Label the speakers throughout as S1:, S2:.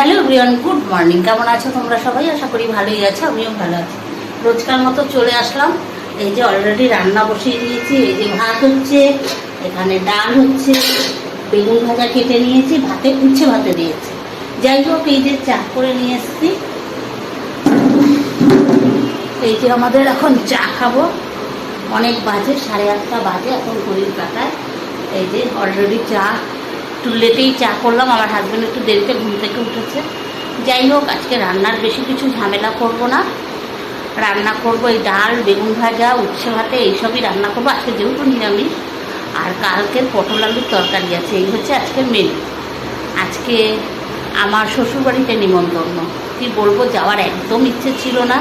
S1: Hello Riyan good morning. কেমন আছো তোমরা সবাই? আশা করি ভালোই আছো, আমিও ভালো আছি। রোজকার মতো চলে আসলাম। এই যে অলরেডি রান্না বসিয়ে দিয়েছি, এই যে ভাত হচ্ছে, এখানে ডাল হচ্ছে, বেগুন ভাজা কেটে নিয়েছি, ভাতে উচ্ছে ভাতে দিয়েছি। যাই হোক, এই যে চা করে নিয়ে এসছি। এই যে আমাদের এখন চা খাব। অনেক বাজে, সাড়ে আটটা বাজে এখন ঘড়ির কাটায় এই যে অলরেডি চা একটু লেটেই চা করলাম, আমার হাজব্যান্ড একটু দেরিতে ঘুম থেকে উঠেছে। যাই হোক, আজকে রান্নার বেশি কিছু ঝামেলা করব না। রান্না করব এই ডাল, বেগুন ভাজা, উচ্ছে ভাতে, এইসবই রান্না করব। আজকে যেহেতু নিরামিষ, আর কালকের পটল আলুর তরকারি আছে, এই হচ্ছে আজকের মেনু আজকে আমার শ্বশুরবাড়িতে নিমন্ত্রণ। কি বলব, যাওয়ার একদম ইচ্ছে ছিল না।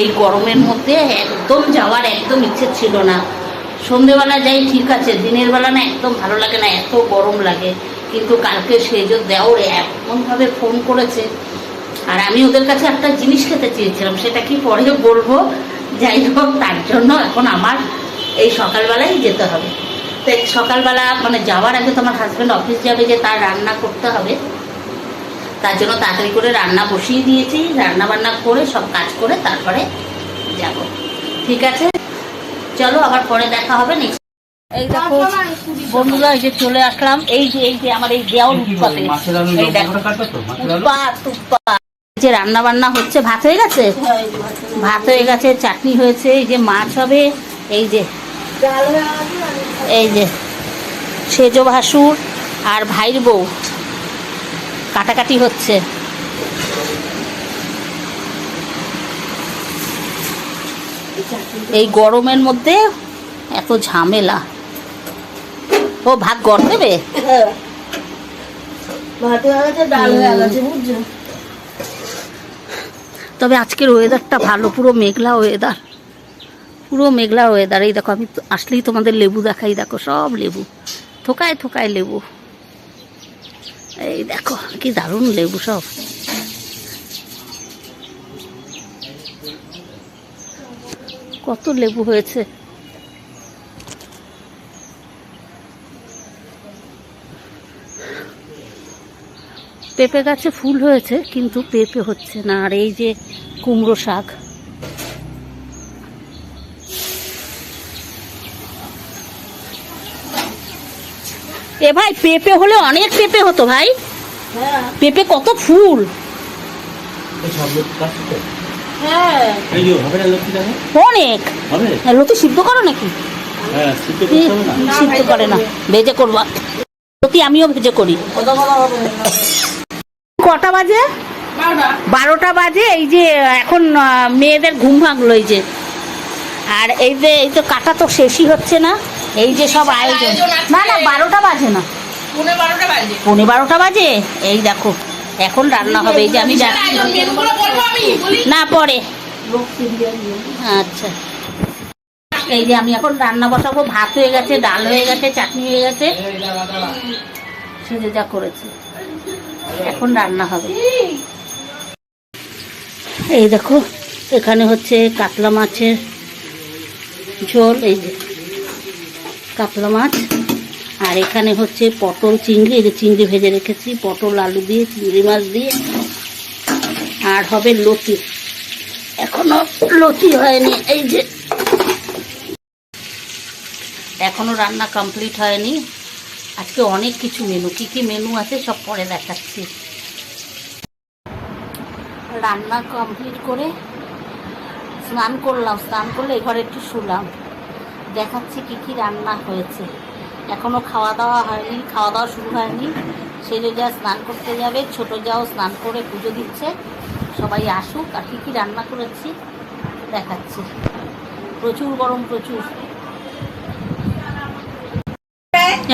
S1: এই গরমের মধ্যে একদম যাওয়ার একদম ইচ্ছে ছিল না। সন্ধেবেলা যাই, ঠিক আছে, দিনের বেলা না একদম ভালো লাগে না, এত গরম লাগে। কিন্তু কালকে সেজ দেওর এমনভাবে ফোন করেছে, আর আমি ওদের কাছে একটা জিনিস খেতে চেয়েছিলাম, সেটা কি পরে বলব? যাই হোক, তার জন্য এখন আমার এই সকালবেলায় যেতে হবে। তো সকালবেলা মানে যাওয়ার আগে তোমার হাজব্যান্ড অফিস যাবে যে তার রান্না করতে হবে। তার জন্য তাড়াতাড়ি করে রান্না বসিয়ে দিয়েছি রান্না বান্না করে সব কাজ করে তারপরে যাব। ঠিক আছে? চলো, আবার পরে দেখা হবে। নেক্সট এই দেখো বন্ধুরা এই যে চলে আসলাম। এই যে এই যে আমার এই দেওয়াল উৎপাতে। এই দেখো উৎপাত উৎপাত। যে রান্না বান্না হচ্ছে ভাত হয়ে গেছে? ভাত হয়ে গেছে চাটনি হয়েছে এই যে মাছ হবে এই যে এই যে সেজ ভাসুর আর ভাইর বউ। কাটাকাটি হচ্ছে। এই গরমের মধ্যে এত ঝামেলা। ও ভাত গড় দেবে? তবে আজকের ওয়েদারটা ভালো পুরো মেঘলা ওয়েদার পুরো মেঘলা ওয়েদার এই দেখো আমি আসলেই তোমাদের লেবু দেখাই দেখো সব লেবু। থোকায় থোকায় লেবু। এই দেখো কি দারুণ লেবু সব। কত লেবু হয়েছে। পেঁপে গাছে ফুল হয়েছে কিন্তু পেঁপে হচ্ছে না। আর এই যে কুমড়ো শাক। এ ভাই পেঁপে হলে অনেক পেঁপে হতো ভাই।
S2: হ্যাঁ।
S1: পেঁপে কত ফুল?
S2: হ্যাঁ।
S1: অনেক। লতি সিদ্ধ করো নাকি?
S3: হ্যাঁ সিদ্ধ
S1: কি?
S3: করতে হবে না।
S1: সিদ্ধ করে না। ভেজে করব। লতি আমিও ভেজে করি। কটা বাজে?
S2: বারোটা।
S1: বাজে এই যে এখন মেয়েদের ঘুম ভাঙলো এই যে। আর এই যে এই তো কাটা তো শেষই হচ্ছে না এই যে সব আয়োজন। না না বারোটা বাজে না।
S2: পৌনে বারোটা বাজে।
S1: এই দেখো এখন রান্না হবে এই যে আমি না পরে। আচ্ছা। এই যে আমি এখন রান্না বসাবো ভাত হয়ে গেছে ডাল হয়ে গেছে চাটনি হয়ে গেছে। সেজে যা করেছে। এখন রান্না হবে। এই দেখো, এখানে হচ্ছে কাতলা মাছের ঝোল, এই যে কাতলা মাছ। আর এখানে হচ্ছে পটল চিংড়ি, এই যে চিংড়ি ভেজে রেখেছি, পটল, আলু দিয়ে, চিংড়ি মাছ দিয়ে। আর হবে লতি। এখনও লতি হয়নি, এই যে। এখনও রান্না কমপ্লিট হয়নি। আজকে অনেক কিছু মেনু কি কি মেনু আছে সব পরে দেখাচ্ছি। রান্না কমপ্লিট করে স্নান করলাম। স্নান করলে এবারে একটু শুলাম। দেখাচ্ছি কি কি রান্না হয়েছে। এখনও খাওয়া দাওয়া হয়নি, খাওয়া দাওয়া শুরু হয়নি। সেজে যা স্নান করতে যাবে, ছোট যাও স্নান করে পুজো দিচ্ছে। সবাই আসুক আর কি কি রান্না করেছি, দেখাচ্ছি। প্রচুর গরম, প্রচুর।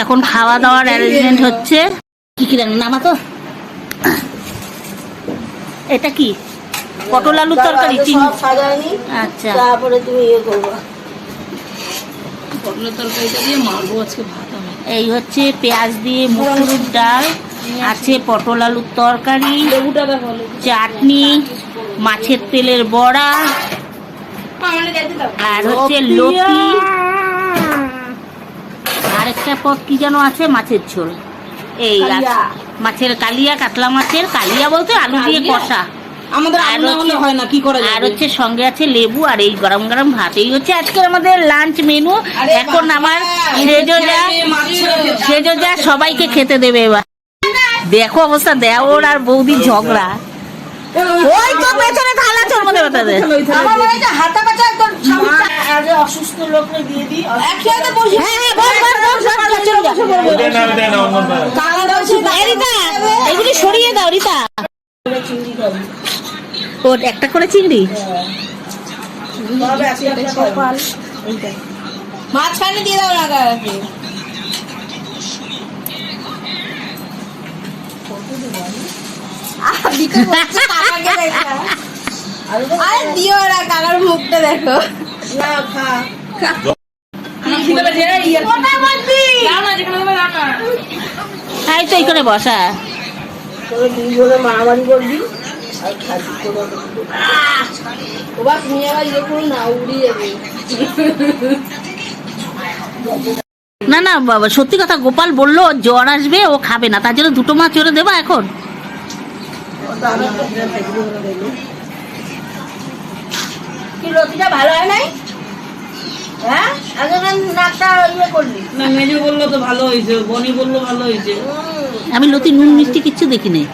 S1: এখন খাওয়া দাওয়ার অ্যারেঞ্জমেন্ট হচ্ছে। কি কি রান্না? নামা তো। এটা কি? পটল আলুর তরকারি
S2: সাজায়নি।
S1: আচ্ছা।
S2: তারপরে তুমি ইয়ে করব।
S4: পটলের তরকারিটা দিয়ে মারবো আজকে ভাত আমি।
S1: এই হচ্ছে পেঁয়াজ দিয়ে মুসুর ডাল আছে পটল আলুর তরকারি চাটনি মাছের তেলের বড়া
S2: দাও।
S1: আর হচ্ছে লতি। আর একটা পদ কি যেন আছে? মাছের ঝোল। এই মাছের কালিয়া কাতলা মাছের কালিয়া বলতে আলু দিয়ে কষা।
S2: আমাদের
S1: আর
S2: হলে হয় না কি করা
S1: আর হচ্ছে সঙ্গে আছে লেবু আর এই গরম গরম ভাত। এই হচ্ছে আজকের আমাদের লাঞ্চ মেনু এখন আমার সেজো যা সেজো সবাইকে খেতে দেবে এবার। দেখো অবস্থা দেওর আর বৌদি ঝগড়া। ওই তো পেছনে থালা
S2: আমার হাতা একদম অসুস্থ লোককে দিয়ে দিই। একসাথে বস
S1: রিতা এগুলি সরিয়ে দাও রিতা। ও একটা করে চিংড়ি?
S2: মাঝখানে দিয়ে দাও। আরে না কাকার মুখটা দেখো। না খা।
S1: এই তো এইখানে বসা।
S2: ওবা তুমি আবার ইয়ে করো না উড়িয়ে যাবে
S1: না না বাবা সত্যি কথা গোপাল বলল জ্বর আসবে ও খাবে না। তার জন্য দুটো মাছ চড়ে দেবা এখন।
S2: কি ভালো হয় নাই? হ্যাঁ? না ইয়ে
S4: মেজো বলল তো ভালো হয়েছে বনি বলল ভালো হয়েছে।
S1: আমি লতি নুন মিষ্টি কিচ্ছু দেখি নাই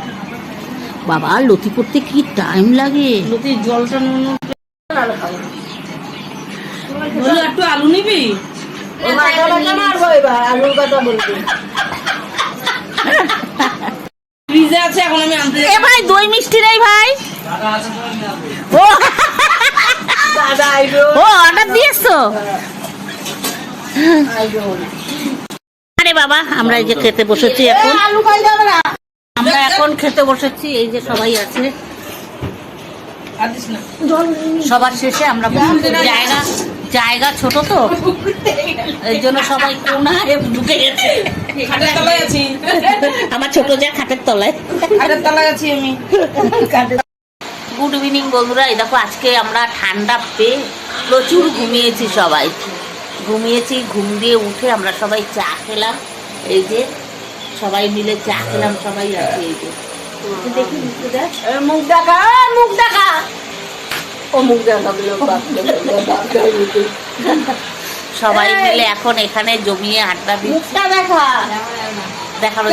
S1: বাবা লতি করতে কি টাইম লাগে?
S4: লতি জলটা নুন একটু আলু নিবি? ফ্রিজে আছে এখন আমি আনতে
S1: এ ভাই দই মিষ্টি নেই ভাই। ও ও অর্ডার দিয়েছ? আরে বাবা আমরা এই যে খেতে বসেছি এখন। আমরা এখন খেতে বসেছি এই যে সবাই আছে। সবার শেষে আমরা জায়গা জায়গা ছোট তো। এই জন্য সবাই কোনায় ঢুকে গেছে। আমার ছোট যা খাটের তলায়।
S4: খাটের তলায় আছি আমি।
S1: গুড ইভিনিং বন্ধুরা। এই দেখো আজকে আমরা ঠান্ডা পেয়ে প্রচুর ঘুমিয়েছি সবাই। ঘুমিয়েছি ঘুম দিয়ে উঠে আমরা সবাই চা খেলাম। এই যে সবাই মিলে চা খেলাম সবাই আছে এই যে। দেখি মুখে দেখ।
S2: মুখ দেখা ও মুখ দেখা
S1: সবাই মিলে এখন এখানে জমিয়ে আড্ডা
S2: মুখটা দেখা।
S1: দেখানো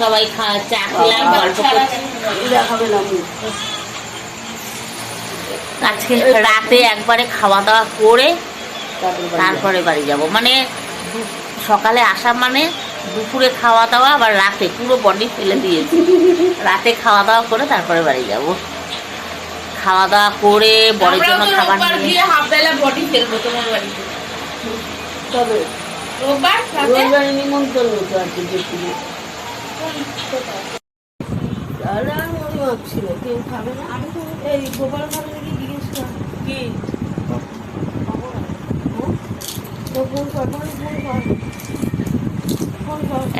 S1: সবাই খা চা খেলাম গল্প করছি।
S2: দেখাবে না
S1: আজকে রাতে একবারে খাওয়া দাওয়া করে তারপরে বাড়ি যাব। মানে দু- সকালে আসা মানে দুপুরে খাওয়া দাওয়া আবার রাতে পুরো বডি ফেলে দিয়েছি। রাতে খাওয়া দাওয়া করে তারপরে বাড়ি যাব। খাওয়া দাওয়া করে বড়ের জন্য খাবার নিয়ে
S2: হাফ বেলা বডি ফেলব তোমার বাড়িতে। তবে রোববার রোববার নিমন্ত্রণ হতো আর কি আমি ওই ভাবছিল কেউ খাবে না। এই গোপাল খাবে কি?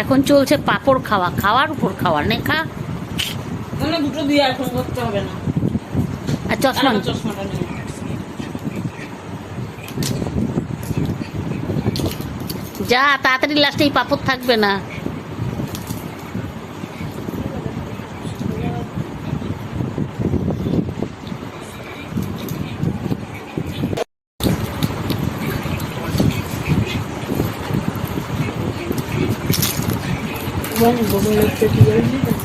S1: এখন চলছে পাপড় খাওয়া খাওয়ার উপর খাওয়া নে খা।
S4: দুটো দিয়ে এখন করতে হবে না।
S1: আর চশমা
S4: চশমাটা
S1: যা তাড়াতাড়ি লাস্টে এই পাপড় থাকবে না।
S2: বল গোপালের তো কি জানি